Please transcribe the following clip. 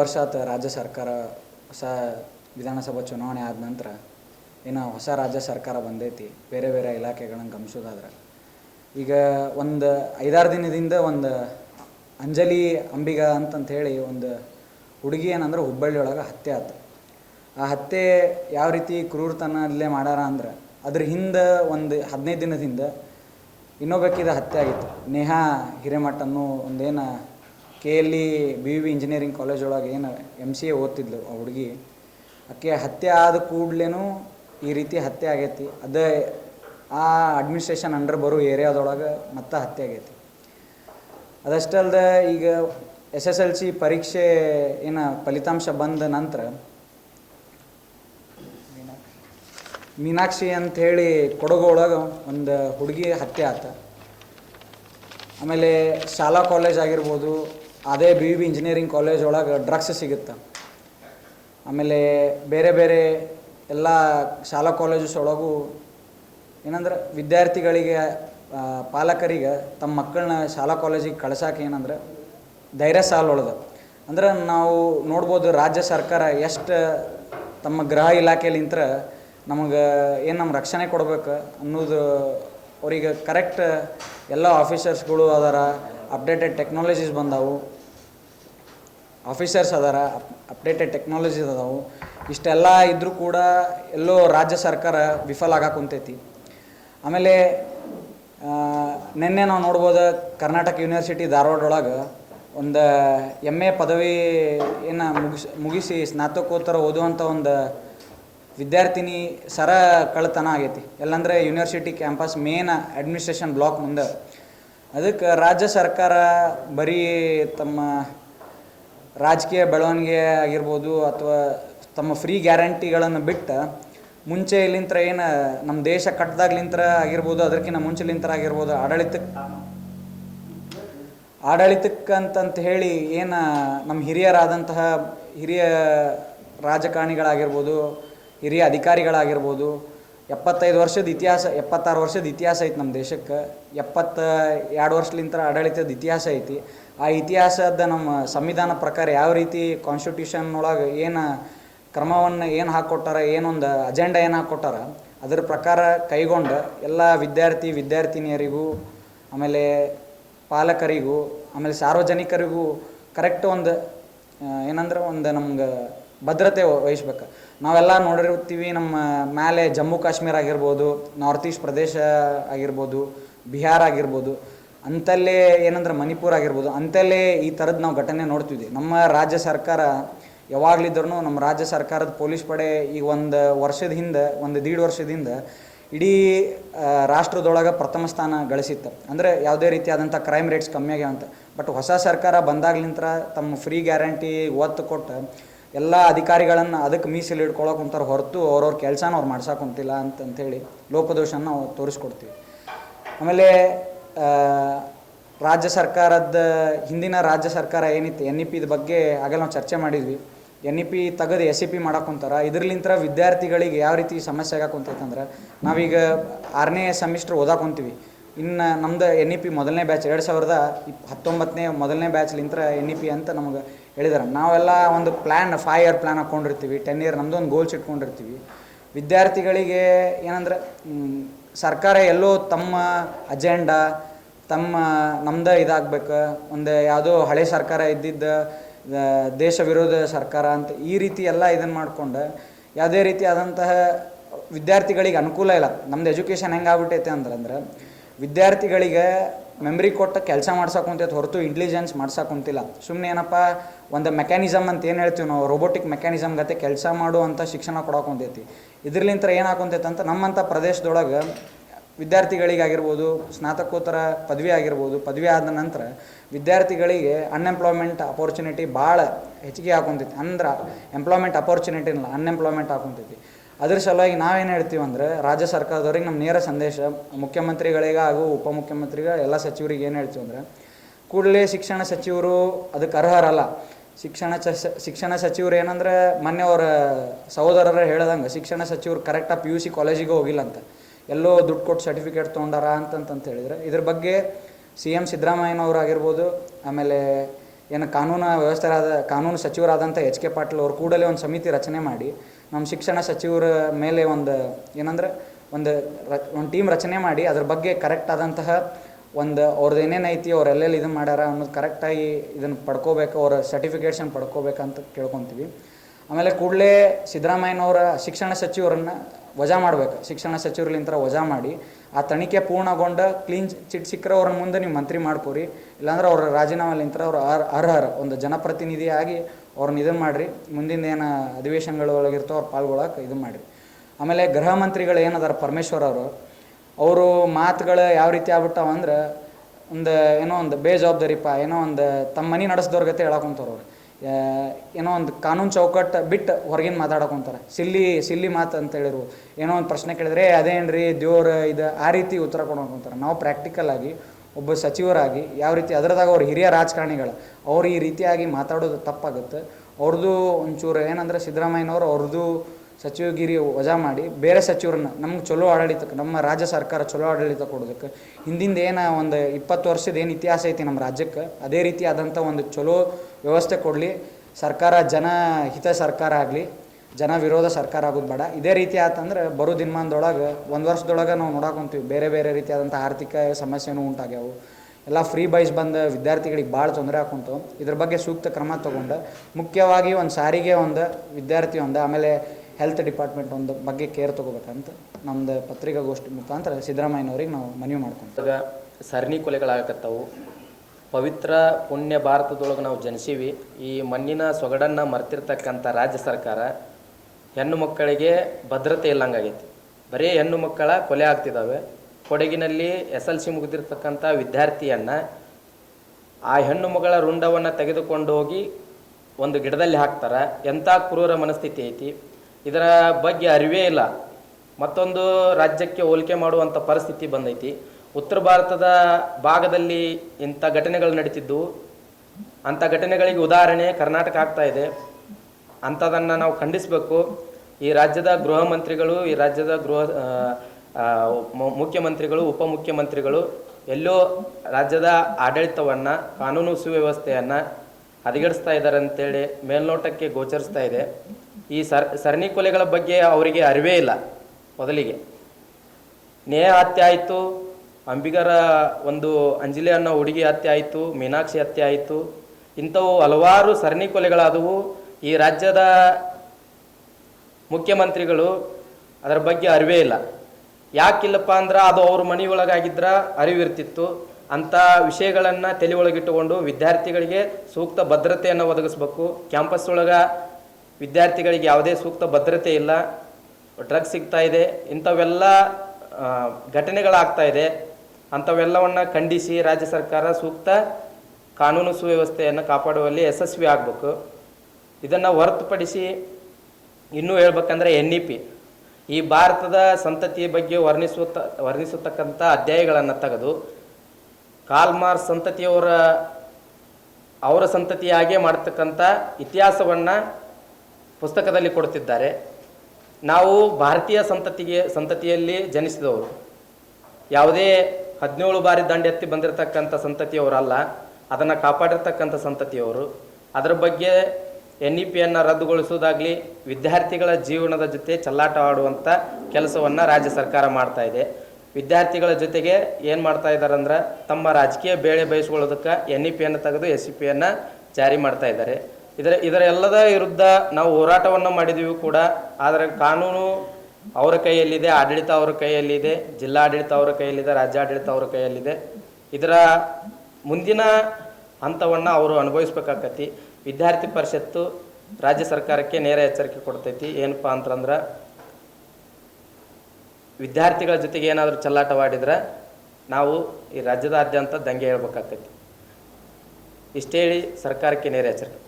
ವರ್ಷ ಆತ ರಾಜ್ಯ ಸರ್ಕಾರ ಹೊಸ ವಿಧಾನಸಭಾ ಚುನಾವಣೆ ಆದ ನಂತರ ಏನು ಹೊಸ ರಾಜ್ಯ ಸರ್ಕಾರ ಬಂದೈತಿ, ಬೇರೆ ಬೇರೆ ಇಲಾಖೆಗಳನ್ನು ಗಮನಿಸೋದಾದ್ರೆ. ಈಗ ಒಂದು ಐದಾರು ದಿನದಿಂದ ಒಂದು ಅಂಜಲಿ ಅಂಬಿಗ ಅಂತಂತ ಹೇಳಿ ಒಂದು ಹುಡುಗಿ ಏನಂದ್ರೆ ಹುಬ್ಬಳ್ಳಿಯೊಳಗೆ ಹತ್ಯೆ ಆಯ್ತು ಆ ಹತ್ಯೆ ಯಾವ ರೀತಿ ಕ್ರೂರತನಲ್ಲೇ ಮಾಡ್ಯಾರ ಅಂದ್ರೆ ಅದ್ರ ಹಿಂದೆ ಒಂದು ಹದಿನೈದು ದಿನದಿಂದ ಇನ್ನೊಬ್ಬಕ್ಕಿದ ಹತ್ಯೆ ಆಗಿತ್ತು. ನೇಹಾ ಹಿರೇಮಠ ಅನ್ನೋ ಒಂದೇನು K L E B V engineering college ಒಳಗೆ ಏನು ಎಂ ಸಿ ಎ ಓದ್ತಿದ್ಲು ಆ ಹುಡುಗಿ. ಆಕೆ ಹತ್ಯೆ ಆದ ಕೂಡ್ಲೇನು ಈ ರೀತಿ ಹತ್ಯೆ ಆಗೈತಿ. ಅದೇ ಆ ಅಡ್ಮಿನಿಸ್ಟ್ರೇಷನ್ ಅಂಡರ್ ಬರೋ ಏರಿಯಾದೊಳಗೆ ಮತ್ತೆ ಹತ್ಯೆ ಆಗೈತಿ. ಅದಷ್ಟೇ ಅಲ್ಲದೆ ಈಗ ಎಸ್ ಎಸ್ ಎಲ್ ಸಿ ಪರೀಕ್ಷೆ ಏನು ಫಲಿತಾಂಶ ಬಂದ ನಂತರ ಮೀನಾಕ್ಷಿ. ಕೊಡಗು ಒಳಗೆ ಒಂದು ಹುಡುಗಿ ಹತ್ಯೆ ಆತ. ಆಮೇಲೆ ಶಾಲಾ ಕಾಲೇಜ್ ಆಗಿರ್ಬೋದು ಅದೇ ಬಿ ಬಿ ಇಂಜಿನಿಯರಿಂಗ್ ಕಾಲೇಜ್ ಒಳಗೆ ಡ್ರಗ್ಸ್ ಸಿಗುತ್ತೆ ಆಮೇಲೆ ಬೇರೆ ಬೇರೆ ಎಲ್ಲ ಶಾಲಾ ಕಾಲೇಜಸ್ ಒಳಗೂ ಏನಂದ್ರೆ ವಿದ್ಯಾರ್ಥಿಗಳಿಗೆ ಪಾಲಕರಿಗೆ ತಮ್ಮ ಮಕ್ಕಳನ್ನ ಶಾಲಾ ಕಾಲೇಜಿಗೆ ಕಳ್ಸಕ್ಕೆ ಏನಂದ್ರೆ ಧೈರ್ಯ ಒಳದು. ಅಂದ್ರೆ ನಾವು ನೋಡ್ಬೋದು ರಾಜ್ಯ ಸರ್ಕಾರ ಎಷ್ಟು ತಮ್ಮ ಗೃಹ ಇಲಾಖೆಲಿಂತ್ರ ನಮಗೆ ಏನು ನಮ್ಮ ರಕ್ಷಣೆ ಕೊಡ್ಬೇಕು ಅನ್ನೋದು ಅವ್ರಿಗೆ ಕರೆಕ್ಟ್ ಎಲ್ಲ ಆಫೀಸರ್ಸ್ಗಳು ಅದಾರ ಅಪ್ಡೇಟೆಡ್ ಟೆಕ್ನಾಲಜೀಸ್ ಬಂದವು. ಆಫೀಸರ್ಸ್ ಅದಾರ ಅಪ್ಡೇಟೆಡ್ ಟೆಕ್ನಾಲಜೀಸ್ ಅದಾವು. ಇಷ್ಟೆಲ್ಲ ಇದ್ದರೂ ಕೂಡ ಎಲ್ಲೋ ರಾಜ್ಯ ಸರ್ಕಾರ ವಿಫಲ ಆಗಾಕುಂತೈತಿ ಆಮೇಲೆ ನಿನ್ನೆ ನಾವು ನೋಡ್ಬೋದು ಕರ್ನಾಟಕ ಯೂನಿವರ್ಸಿಟಿ ಧಾರವಾಡೊಳಗೆ ಒಂದು ಎಂ ಎ ಪದವಿ ಏನು ಮುಗಿಸಿ ಮುಗಿಸಿ ಸ್ನಾತಕೋತ್ತರ ಓದುವಂಥ ಒಂದು ವಿದ್ಯಾರ್ಥಿನಿ ಸರ ಕಳ್ತನ ಆಗೈತಿ. ಎಲ್ಲಂದರೆ university campus main administration block ಮುಂದೆ ಅದಕ್ಕೆ ರಾಜ್ಯ ಸರ್ಕಾರ ಬರೀ ತಮ್ಮ ರಾಜಕೀಯ ಬೆಳವಣಿಗೆ ಆಗಿರ್ಬೋದು ಅಥವಾ ತಮ್ಮ ಫ್ರೀ ಗ್ಯಾರಂಟಿಗಳನ್ನು ಬಿಟ್ಟು ಮುಂಚೆ ಇಲ್ಲಿಂತ್ರ ಏನು ನಮ್ಮ ದೇಶ ಕಟ್ಟದಾಗ್ಲಿಂತ್ರ ಆಗಿರ್ಬೋದು, ಅದಕ್ಕಿಂತ ಮುಂಚೆಲಿಂತ್ರ ಆಗಿರ್ಬೋದು ಆಡಳಿತಕ್ಕೆ ಆಡಳಿತಕ್ಕಂತಂತ ಹೇಳಿ ಏನು ನಮ್ಮ ಹಿರಿಯರಾದಂತಹ ಹಿರಿಯ ರಾಜಕಾರಣಿಗಳಾಗಿರ್ಬೋದು, ಹಿರಿಯ ಅಧಿಕಾರಿಗಳಾಗಿರ್ಬೋದು ಎಪ್ಪತ್ತೈದು ವರ್ಷದ ಇತಿಹಾಸ, ಎಪ್ಪತ್ತಾರು ವರ್ಷದ ಇತಿಹಾಸ ಐತಿ ನಮ್ಮ ದೇಶಕ್ಕೆ. ಎಪ್ಪತ್ತ ಎರಡು ವರ್ಷಲಿಂತ ಆಡಳಿತದ ಇತಿಹಾಸ ಐತಿ. ಆ ಇತಿಹಾಸದ ನಮ್ಮ ಸಂವಿಧಾನ ಪ್ರಕಾರ ಯಾವ ರೀತಿ ಕಾನ್ಸ್ಟಿಟ್ಯೂಷನ್ ಒಳಗೆ ಏನು ಕ್ರಮವನ್ನು ಏನು ಹಾಕ್ಕೊಟ್ಟಾರ ಏನೊಂದು ಅಜೆಂಡಾ ಏನು ಹಾಕ್ಕೊಟ್ಟಾರ ಅದರ ಪ್ರಕಾರ ಕೈಗೊಂಡು ಎಲ್ಲ ವಿದ್ಯಾರ್ಥಿ, ವಿದ್ಯಾರ್ಥಿನಿಯರಿಗೂ, ಆಮೇಲೆ ಪಾಲಕರಿಗೂ, ಆಮೇಲೆ ಸಾರ್ವಜನಿಕರಿಗೂ ಕರೆಕ್ಟ್ ಒಂದು ಏನಂದ್ರೆ ಒಂದು ನಮ್ಗೆ ಭದ್ರತೆ ವಹ- ವಹಿಸ್ಬೇಕು. ನಾವೆಲ್ಲ ನೋಡಿರ್ತೀವಿ ನಮ್ಮ ಮೇಲೆ ಜಮ್ಮು ಕಾಶ್ಮೀರ ಆಗಿರ್ಬೋದು ನಾರ್ತ್ ಈಸ್ಟ್ ಪ್ರದೇಶ ಆಗಿರ್ಬೋದು, ಬಿಹಾರ್ ಆಗಿರ್ಬೋದು, ಅಂತಲ್ಲೇ ಏನಂದ್ರೆ ಮಣಿಪುರ ಆಗಿರ್ಬೋದು, ಅಂತಲ್ಲೇ ಈ ಥರದ್ದು ನಾವು ಘಟನೆ ನೋಡ್ತಿದ್ವಿ. ನಮ್ಮ ರಾಜ್ಯ ಸರ್ಕಾರ ಯಾವಾಗಲಿದ್ರೂ ನಮ್ಮ ರಾಜ್ಯ ಸರ್ಕಾರದ ಪೊಲೀಸ್ ಪಡೆ ಈಗ ಒಂದು ವರ್ಷದ ಹಿಂದೆ, ಒಂದು ದೀಡ್ ವರ್ಷದ ಹಿಂದೆ ಇಡೀ ರಾಷ್ಟ್ರದೊಳಗೆ ಪ್ರಥಮ ಸ್ಥಾನ ಗಳಿಸಿತ್ತು. ಅಂದರೆ ಯಾವುದೇ ರೀತಿಯಾದಂಥ ಕ್ರೈಮ್ ರೇಟ್ಸ್ ಕಮ್ಮಿ ಆಗ್ಯಾವಂತ. ಬಟ್ ಹೊಸ ಸರ್ಕಾರ ಬಂದಾಗ್ಲಿಂತ್ರ ತಮ್ಮ ಫ್ರೀ ಗ್ಯಾರಂಟಿ ಒತ್ತು ಕೊಟ್ಟು ಎಲ್ಲ ಅಧಿಕಾರಿಗಳನ್ನು ಅದಕ್ಕೆ ಮೀಸಲು ಇಟ್ಕೊಳಕ್ಕೆ ಕುಂತಾರೆ ಹೊರತು ಅವ್ರವ್ರ ಕೆಲಸನ ಅವ್ರು ಮಾಡ್ಸಕ್ಕೆ ಕುಂತಿಲ್ಲ ಅಂತಂಥೇಳಿ ಲೋಪದೋಷನ ನಾವು ತೋರಿಸ್ಕೊಡ್ತೀವಿ. ಆಮೇಲೆ ರಾಜ್ಯ ಸರ್ಕಾರದ, ಹಿಂದಿನ ರಾಜ್ಯ ಸರ್ಕಾರ ಏನಿತ್ತು, ಎನ್ ಇ ಪಿದ ಬಗ್ಗೆ ಆಗಲ್ಲ ನಾವು ಚರ್ಚೆ ಮಾಡಿದ್ವಿ. ಎನ್ ಇ ಪಿ ತೆಗೆದು ಎಸ್ ಇ ಪಿ ಮಾಡಕ್ಕುಂತಾರ ಇದ್ರಲಿಂತ ವಿದ್ಯಾರ್ಥಿಗಳಿಗೆ ಯಾವ ರೀತಿ ಸಮಸ್ಯೆ ಆಗಕ್ಕುಂತೈತಂದ್ರೆ ನಾವೀಗ ಆರನೇ ಸೆಮಿಸ್ಟರ್ ಓದಾಕೊಂತೀವಿ ಇನ್ನು ನಮ್ದು ಎನ್ ಇ ಪಿ ಮೊದಲನೇ ಬ್ಯಾಚ್, ಎರಡು ಸಾವಿರದ ಇಪ್ ಹತ್ತೊಂಬತ್ತನೇ ಮೊದಲನೇ ಬ್ಯಾಚ್ಲಿಂತ ಎನ್ ಇ ಪಿ ಅಂತ ನಮಗೆ ಹೇಳಿದಾರೆ. ನಾವೆಲ್ಲ ಒಂದು ಪ್ಲ್ಯಾನ್ ಫೈವ್ ಇಯರ್ ಪ್ಲ್ಯಾನ್ ಹಾಕ್ಕೊಂಡಿರ್ತೀವಿ ಟೆನ್ ಇಯರ್ ನಮ್ಮದು ಒಂದು ಗೋಲ್ಸ್ ಇಟ್ಕೊಂಡಿರ್ತೀವಿ. ವಿದ್ಯಾರ್ಥಿಗಳಿಗೆ ಏನಂದ್ರೆ ಸರ್ಕಾರ ಎಲ್ಲೋ ತಮ್ಮ ಅಜೆಂಡಾ ತಮ್ಮ ನಮ್ದು ಇದಾಗಬೇಕು. ಒಂದು ಯಾವುದೋ ಹಳೆ ಸರ್ಕಾರ ಇದ್ದಿದ್ದ ದೇಶ ವಿರೋಧ ಸರ್ಕಾರ ಅಂತ ಈ ರೀತಿ ಎಲ್ಲ ಇದನ್ನು ಮಾಡಿಕೊಂಡು ಯಾವುದೇ ರೀತಿಯಾದಂತಹ ವಿದ್ಯಾರ್ಥಿಗಳಿಗೆ ಅನುಕೂಲ ಇಲ್ಲ. ನಮ್ದು ಎಜುಕೇಷನ್ ಹೆಂಗೆ ಅಂದ್ರೆ ಅಂದ್ರೆ, ವಿದ್ಯಾರ್ಥಿಗಳಿಗೆ ಮೆಮ್ರಿ ಕೊಟ್ಟು ಕೆಲಸ ಮಾಡ್ಸಕ್ಕೆ ಕುಂತೈತೆ ಹೊರತು ಇಂಟೆಲಿಜೆನ್ಸ್ ಮಾಡ್ಸಕ್ಕೆ ಸುಮ್ಮನೆ ಏನಪ್ಪ, ಒಂದು ಮೆಕ್ಯಾನಿಸಮ್ ಅಂತ ಏನು ಹೇಳ್ತೀವಿ ನಾವು? ರೋಬೋಟಿಕ್ ಮೆಕ್ಯಾನಿಸಮ್ ಗತೆ ಕೆಲಸ ಮಾಡುವಂಥ ಶಿಕ್ಷಣ ಕೊಡೋಕೊಂತೈತಿ ಇದ್ರಲಿಂತ ಏನಾಕೊಂತೈತೆ ಅಂತ ನಮ್ಮಂಥ ಪ್ರದೇಶದೊಳಗೆ ವಿದ್ಯಾರ್ಥಿಗಳಿಗಾಗಿರ್ಬೋದು, ಸ್ನಾತಕೋತ್ತರ ಪದವಿ ಆಗಿರ್ಬೋದು, ಪದವಿ ಆದ ನಂತರ ವಿದ್ಯಾರ್ಥಿಗಳಿಗೆ ಅನ್ಎಂಪ್ಲಾಯ್ಮೆಂಟ್ ಅಪೋರ್ಚುನಿಟಿ ಭಾಳ ಹೆಚ್ಚಿಗೆ ಹಾಕೊಂತೈತಿ ಅಂದ್ರೆ ಎಂಪ್ಲಾಯ್ಮೆಂಟ್ ಅಪೋರ್ಚುನಿಟಿ ಇಲ್ಲ ಅನ್ಎಂಪ್ಲಾಯ್ಮೆಂಟ್ ಹಾಕೊಂತೈತಿ ಅದ್ರ ಸಲುವಾಗಿ ನಾವೇನು ಹೇಳ್ತೀವಿ ಅಂದರೆ ರಾಜ್ಯ ಸರ್ಕಾರದವ್ರಿಗೆ ನಮ್ಮ ನೇರ ಸಂದೇಶ, ಮುಖ್ಯಮಂತ್ರಿಗಳಿಗೆ ಹಾಗೂ ಉಪಮುಖ್ಯಮಂತ್ರಿಗಳ ಎಲ್ಲ ಸಚಿವರಿಗೆ ಏನು ಹೇಳ್ತೀವಿ ಅಂದರೆ ಕೂಡಲೇ ಶಿಕ್ಷಣ ಸಚಿವರು ಅದಕ್ಕೆ ಅರ್ಹರಲ್ಲ. ಶಿಕ್ಷಣ ಚ ಶಿಕ್ಷಣ ಸಚಿವರು ಏನಂದ್ರೆ ಮೊನ್ನೆ ಅವರ ಸಹೋದರರ ಹೇಳ್ದಂಗೆ ಶಿಕ್ಷಣ ಸಚಿವರು ಕರೆಕ್ಟಾಗಿ ಪಿ ಯು ಸಿ ಕಾಲೇಜಿಗೆ ಹೋಗಿಲ್ಲ ಅಂತ ಎಲ್ಲೋ ದುಡ್ಡು ಕೊಟ್ಟು ಸರ್ಟಿಫಿಕೇಟ್ ತೊಗೊಂಡಾರ ಅಂತಂತಂತ ಹೇಳಿದರೆ ಇದ್ರ ಬಗ್ಗೆ ಸಿ ಎಂ ಸಿದ್ದರಾಮಯ್ಯನವರಾಗಿರ್ಬೋದು ಆಮೇಲೆ ಏನು ಕಾನೂನು ವ್ಯವಸ್ಥೆಯಾದ ಕಾನೂನು ಸಚಿವರಾದಂಥ ಎಚ್ ಕೆ ಪಾಟೀಲ್ ಅವರು ಕೂಡಲೇ ಒಂದು ಸಮಿತಿ ರಚನೆ ಮಾಡಿ ನಮ್ಮ ಶಿಕ್ಷಣ ಸಚಿವರ ಮೇಲೆ ಒಂದು ಏನಂದ್ರೆ ಒಂದು ರ, ಒಂದು ಟೀಮ್ ರಚನೆ ಮಾಡಿ ಅದ್ರ ಬಗ್ಗೆ ಕರೆಕ್ಟ್ ಆದಂತಹ ಒಂದು ಅವ್ರದ್ದು ಏನೇನು ಐತಿ, ಅವ್ರು ಎಲ್ಲೆಲ್ಲಿ ಇದನ್ನು ಮಾಡ್ಯಾರ ಅನ್ನೋದು ಕರೆಕ್ಟಾಗಿ ಇದನ್ನು ಪಡ್ಕೋಬೇಕು, ಅವರ ಸರ್ಟಿಫಿಕೇಷನ್ ಪಡ್ಕೋಬೇಕಂತ ಕೇಳ್ಕೊತೀವಿ. ಆಮೇಲೆ ಕೂಡಲೇ ಸಿದ್ದರಾಮಯ್ಯನವರ ಶಿಕ್ಷಣ ಸಚಿವರನ್ನು ವಜಾ ಮಾಡಬೇಕು. ಶಿಕ್ಷಣ ಸಚಿವರ್ಲಿಂತ್ರ ವಜಾ ಮಾಡಿ, ಆ ತನಿಖೆ ಪೂರ್ಣಗೊಂಡ ಕ್ಲೀನ್ ಚಿಟ್ ಸಿಕ್ಕರೆ ಅವ್ರನ್ನ ಮುಂದೆ ನೀವು ಮಂತ್ರಿ ಮಾಡ್ಕೋರಿ. ಇಲ್ಲಾಂದ್ರೆ ಅವ್ರ ರಾಜೀನಾಮೆ ನಿಂತರ ಅವ್ರು ಅರ್, ಅರ್ಹರ. ಒಂದು ಜನಪ್ರತಿನಿಧಿಯಾಗಿ ಅವ್ರನ್ನ ಇದನ್ನು ಮಾಡಿರಿ. ಮುಂದಿನ ಏನು ಅಧಿವೇಶನಗಳು ಒಳಗಿರ್ತೋ ಅವ್ರು ಪಾಲ್ಗೊಳಕ್ಕೆ ಇದು ಮಾಡಿರಿ. ಆಮೇಲೆ ಗೃಹ ಮಂತ್ರಿಗಳು ಏನದಾರ ಪರಮೇಶ್ವರ್ ಅವರು ಅವರು ಮಾತುಗಳು ಯಾವ ರೀತಿ ಆಗ್ಬಿಟ್ಟಾವ ಅಂದ್ರೆ ಒಂದು ಏನೋ ಒಂದು ಬೇಜವಾಬ್ದಾರಿಪ್ಪ ಏನೋ ಒಂದು ತಮ್ಮ ಮನೆ ನಡೆಸ್ದವ್ರ ಗತೆ ಅವ್ರು. ಏನೋ ಒಂದು ಕಾನೂನು ಚೌಕಟ್ಟು ಬಿಟ್ಟು ಹೊರಗಿನ ಮಾತಾಡಕೊಂತಾರೆ ಸಿಲ್ಲಿ ಸಿಲ್ಲಿ ಮಾತು ಅಂತ ಹೇಳಿರು ಏನೋ ಒಂದು ಪ್ರಶ್ನೆ ಕೇಳಿದ್ರೆ ಅದೇನು ರೀ ದೇವ್ರ ಇದು ಆ ರೀತಿ ಉತ್ತರ ಕೊಡೋಕೊಂತಾರೆ ನಾವು ಪ್ರಾಕ್ಟಿಕಲ್ ಆಗಿ ಒಬ್ಬ ಸಚಿವರಾಗಿ ಯಾವ ರೀತಿ ಅದರದಾಗ ಅವ್ರ ಹಿರಿಯ ರಾಜಕಾರಣಿಗಳು, ಅವ್ರು ಈ ರೀತಿಯಾಗಿ ಮಾತಾಡೋದು ತಪ್ಪಾಗುತ್ತೆ. ಅವ್ರದ್ದು ಒಂಚೂರು ಏನಂದ್ರೆ ಸಿದ್ದರಾಮಯ್ಯನವರು ಅವ್ರದ್ದು ಸಚಿವಗಿರಿ ವಜಾ ಮಾಡಿ ಬೇರೆ ಸಚಿವರನ್ನ, ನಮ್ಗೆ ಚಲೋ ಆಡಳಿತಕ್ಕೆ ನಮ್ಮ ರಾಜ್ಯ ಸರ್ಕಾರ ಚಲೋ ಆಡಳಿತ ಕೊಡೋದಕ್ಕೆ ಹಿಂದಿಂದ ಏನು ಒಂದು ಇಪ್ಪತ್ತು ವರ್ಷದ ಏನು ಇತಿಹಾಸ ಐತಿ ನಮ್ಮ ರಾಜ್ಯಕ್ಕೆ, ಅದೇ ರೀತಿ ಆದಂಥ ಒಂದು ಚಲೋ ವ್ಯವಸ್ಥೆ ಕೊಡಲಿ. ಸರ್ಕಾರ ಜನ ಹಿತ ಸರ್ಕಾರ ಆಗಲಿ ಜನ ವಿರೋಧ ಸರ್ಕಾರ ಆಗೋದು ಬೇಡ. ಇದೇ ರೀತಿ ಆತಂದ್ರೆ ಬರೋ ದಿನಮಾನದೊಳಗೆ ಒಂದು ವರ್ಷದೊಳಗೆ ನಾವು ನೋಡಾಕೊಂತೀವಿ ಬೇರೆ ಬೇರೆ ರೀತಿಯಾದಂಥ ಆರ್ಥಿಕ ಸಮಸ್ಯೆನೂ ಉಂಟಾಗ್ಯಾವು. ಎಲ್ಲ ಫ್ರೀ ಬೈಸ್ ಬಂದ ವಿದ್ಯಾರ್ಥಿಗಳಿಗೆ ಭಾಳ ತೊಂದರೆ ಹಾಕೊಂತು ಇದ್ರ ಬಗ್ಗೆ ಸೂಕ್ತ ಕ್ರಮ ತಗೊಂಡು ಮುಖ್ಯವಾಗಿ ಒಂದು ಸಾರಿಗೆ ಒಂದು, ವಿದ್ಯಾರ್ಥಿ ಒಂದು, ಆಮೇಲೆ ಹೆಲ್ತ್ ಡಿಪಾರ್ಟ್ಮೆಂಟ್ ಒಂದು ಬಗ್ಗೆ ಕೇರ್ ತೊಗೋಬೇಕಂತ ನಮ್ದು ಪತ್ರಿಕಾಗೋಷ್ಠಿ ಮುಖಾಂತರ ಸಿದ್ದರಾಮಯ್ಯನವ್ರಿಗೆ ನಾವು ಮನವಿ ಮಾಡ್ಕೊಂತೀವಿ. ಸರಣಿ ಕೊಲೆಗಳಾಗತ್ತವು ಪವಿತ್ರ ಪುಣ್ಯ ಭಾರತದೊಳಗೆ ನಾವು ಜನಿಸೀವಿ. ಈ ಮಣ್ಣಿನ ಸೊಗಡನ್ನು ಮರ್ತಿರ್ತಕ್ಕಂಥ ರಾಜ್ಯ ಸರ್ಕಾರ ಹೆಣ್ಣು ಮಕ್ಕಳಿಗೆ ಭದ್ರತೆ ಇಲ್ಲಂಗಾಗೈತಿ. ಬರೀ ಹೆಣ್ಣು ಮಕ್ಕಳ ಕೊಲೆ ಆಗ್ತಿದ್ದಾವೆ ಕೊಡಗಿನಲ್ಲಿ ಎಸ್ ಎಲ್ ಸಿ ಮುಗಿದಿರ್ತಕ್ಕಂಥ ವಿದ್ಯಾರ್ಥಿಯನ್ನು ಆ ಹೆಣ್ಣು ಮಗಳ ರುಂಡವನ್ನು ತೆಗೆದುಕೊಂಡು ಹೋಗಿ ಒಂದು ಗಿಡದಲ್ಲಿ ಹಾಕ್ತಾರೆ. ಎಂಥ ಕ್ರೂರ ಮನಸ್ಥಿತಿ ಐತಿ. ಇದರ ಬಗ್ಗೆ ಅರಿವೇ ಇಲ್ಲ. ಮತ್ತೊಂದು ರಾಜ್ಯಕ್ಕೆ ಹೋಲಿಕೆ ಮಾಡುವಂಥ ಪರಿಸ್ಥಿತಿ ಬಂದೈತಿ. ಉತ್ತರ ಭಾರತದ ಭಾಗದಲ್ಲಿ ಇಂಥ ಘಟನೆಗಳು ನಡೀತಿದ್ದು ಅಂಥ ಘಟನೆಗಳಿಗೆ ಉದಾಹರಣೆ ಕರ್ನಾಟಕ ಆಗ್ತಾ ಇದೆ. ಅಂಥದನ್ನು ನಾವು ಖಂಡಿಸಬೇಕು. ಈ ರಾಜ್ಯದ ಗೃಹ ಮಂತ್ರಿಗಳು, ಈ ರಾಜ್ಯದ ಗೃಹ ಮುಖ್ಯಮಂತ್ರಿಗಳು ಉಪಮುಖ್ಯಮಂತ್ರಿಗಳು ಎಲ್ಲೋ ರಾಜ್ಯದ ಆಡಳಿತವನ್ನು, ಕಾನೂನು ಸುವ್ಯವಸ್ಥೆಯನ್ನು ಹದಗೆಡಿಸ್ತಾ ಇದ್ದಾರೆ ಅಂತೇಳಿ ಮೇಲ್ನೋಟಕ್ಕೆ ಗೋಚರಿಸ್ತಾ ಇದೆ. ಈ ಸರ್, ಸರಣಿ ಕೊಲೆಗಳ ಬಗ್ಗೆ ಅವರಿಗೆ ಅರಿವೇ ಇಲ್ಲ ಮೊದಲಿಗೆ. ನೇ ಹತ್ಯೆ ಆಯಿತು, ಅಂಬಿಗರ ಒಂದು ಅಂಜಲಿ ಅನ್ನೋ ಹುಡುಗಿ ಹತ್ಯೆ ಆಯಿತು, ಮೀನಾಕ್ಷಿ ಹತ್ಯೆ ಆಯಿತು, ಇಂಥವು ಹಲವಾರು ಸರಣಿ ಕೊಲೆಗಳಾದವು. ಈ ರಾಜ್ಯದ ಮುಖ್ಯಮಂತ್ರಿಗಳು ಅದರ ಬಗ್ಗೆ ಅರಿವೇ ಇಲ್ಲ. ಯಾಕಿಲ್ಲಪ್ಪ ಅಂದ್ರೆ ಅದು ಅವ್ರ ಮನೆಯೊಳಗಾಗಿದ್ರ ಅರಿವಿರ್ತಿತ್ತು. ಅಂಥ ವಿಷಯಗಳನ್ನು ತಲೆ ಒಳಗಿಟ್ಟುಕೊಂಡು ವಿದ್ಯಾರ್ಥಿಗಳಿಗೆ ಸೂಕ್ತ ಭದ್ರತೆಯನ್ನು ಒದಗಿಸ್ಬೇಕು. ಕ್ಯಾಂಪಸ್ ಒಳಗ ವಿದ್ಯಾರ್ಥಿಗಳಿಗೆ ಯಾವುದೇ ಸೂಕ್ತ ಭದ್ರತೆ ಇಲ್ಲ. ಡ್ರಗ್ಸ್ ಸಿಗ್ತಾ ಇದೆ. ಇಂಥವೆಲ್ಲ ಘಟನೆಗಳಾಗ್ತಾ ಇದೆ. ಅಂಥವೆಲ್ಲವನ್ನು ಖಂಡಿಸಿ ರಾಜ್ಯ ಸರ್ಕಾರ ಸೂಕ್ತ ಕಾನೂನು ಸುವ್ಯವಸ್ಥೆಯನ್ನು ಕಾಪಾಡುವಲ್ಲಿ ಯಶಸ್ವಿ ಆಗಬೇಕು. ಇದನ್ನು ಹೊರತುಪಡಿಸಿ ಇನ್ನೂ ಹೇಳ್ಬೇಕಂದ್ರೆ ಎನ್ ಇ ಪಿ ಈ ಭಾರತದ ಸಂತತಿಯ ಬಗ್ಗೆ ವರ್ಣಿಸುತ್ತ, ವರ್ಣಿಸತಕ್ಕಂಥ ಅಧ್ಯಾಯಗಳನ್ನು ತೆಗೆದು ಕಾಲ್ಮಾರ್ ಸಂತತಿಯವರ, ಅವರ ಸಂತತಿಯಾಗೆ ಮಾಡ್ತಕ್ಕಂಥ ಇತಿಹಾಸವನ್ನು ಪುಸ್ತಕದಲ್ಲಿ ಕೊಡ್ತಿದ್ದಾರೆ. ನಾವು ಭಾರತೀಯ ಸಂತತಿಗೆ, ಸಂತತಿಯಲ್ಲಿ ಜನಿಸಿದವರು. ಯಾವುದೇ ಹದಿನೇಳು ಬಾರಿ ದಂಡೆತ್ತಿ ಬಂದಿರತಕ್ಕಂಥ ಸಂತತಿಯವರಲ್ಲ, ಅದನ್ನು ಕಾಪಾಡಿರ್ತಕ್ಕಂಥ ಸಂತತಿಯವರು. ಅದರ ಬಗ್ಗೆ ಎನ್ ಇ ಪಿಯನ್ನು ರದ್ದುಗೊಳಿಸುವುದಾಗಲಿ ವಿದ್ಯಾರ್ಥಿಗಳ ಜೀವನದ ಜೊತೆ ಚಲ್ಲಾಟ ಆಡುವಂಥ ಕೆಲಸವನ್ನು ರಾಜ್ಯ ಸರ್ಕಾರ ಮಾಡ್ತಾ ಇದೆ. ವಿದ್ಯಾರ್ಥಿಗಳ ಜೊತೆಗೆ ಏನು ಮಾಡ್ತಾ ಇದ್ದಾರೆ ಅಂದ್ರೆ ತಮ್ಮ ರಾಜಕೀಯ ಬೇಳೆ ಬಯಸ್ಕೊಳ್ಳೋದಕ್ಕೆ ಎನ್ ಇ ಪಿಯನ್ನು ತೆಗೆದು ಎಸ್ ಸಿ ಪಿಯನ್ನು ಜಾರಿ ಮಾಡ್ತಾ ಇದ್ದಾರೆ ಇದರ ಇದರ ಎಲ್ಲದ ವಿರುದ್ಧ ನಾವು ಹೋರಾಟವನ್ನು ಮಾಡಿದೀವಿ ಕೂಡ, ಆದರೆ ಕಾನೂನು ಅವರ ಕೈಯಲ್ಲಿದೆ, ಆಡಳಿತ ಅವರ ಕೈಯಲ್ಲಿದೆ, ಜಿಲ್ಲಾಡಳಿತ ಅವರ ಕೈಯಲ್ಲಿದೆ, ರಾಜ್ಯಾಡಳಿತ ಅವರ ಕೈಯಲ್ಲಿದೆ. ಇದರ ಮುಂದಿನ ಹಂತವನ್ನು ಅವರು ಅನುಭವಿಸ್ಬೇಕಾಕತಿ. ವಿದ್ಯಾರ್ಥಿ ಪರಿಷತ್ತು ರಾಜ್ಯ ಸರ್ಕಾರಕ್ಕೆ ನೇರ ಎಚ್ಚರಿಕೆ ಕೊಡ್ತೈತಿ. ಏನಪ್ಪ ಅಂತಂದ್ರೆ, ವಿದ್ಯಾರ್ಥಿಗಳ ಜೊತೆಗೆ ಏನಾದರೂ ಚಲ್ಲಾಟವಾಡಿದ್ರೆ ನಾವು ಈ ರಾಜ್ಯದಾದ್ಯಂತ ದಂಗೆ ಹೇಳ್ಬೇಕಾಗ್ತೈತಿ. ಇಷ್ಟೇ ಹೇಳಿ ಸರ್ಕಾರಕ್ಕೆ ನೇರ ಎಚ್ಚರಿಕೆ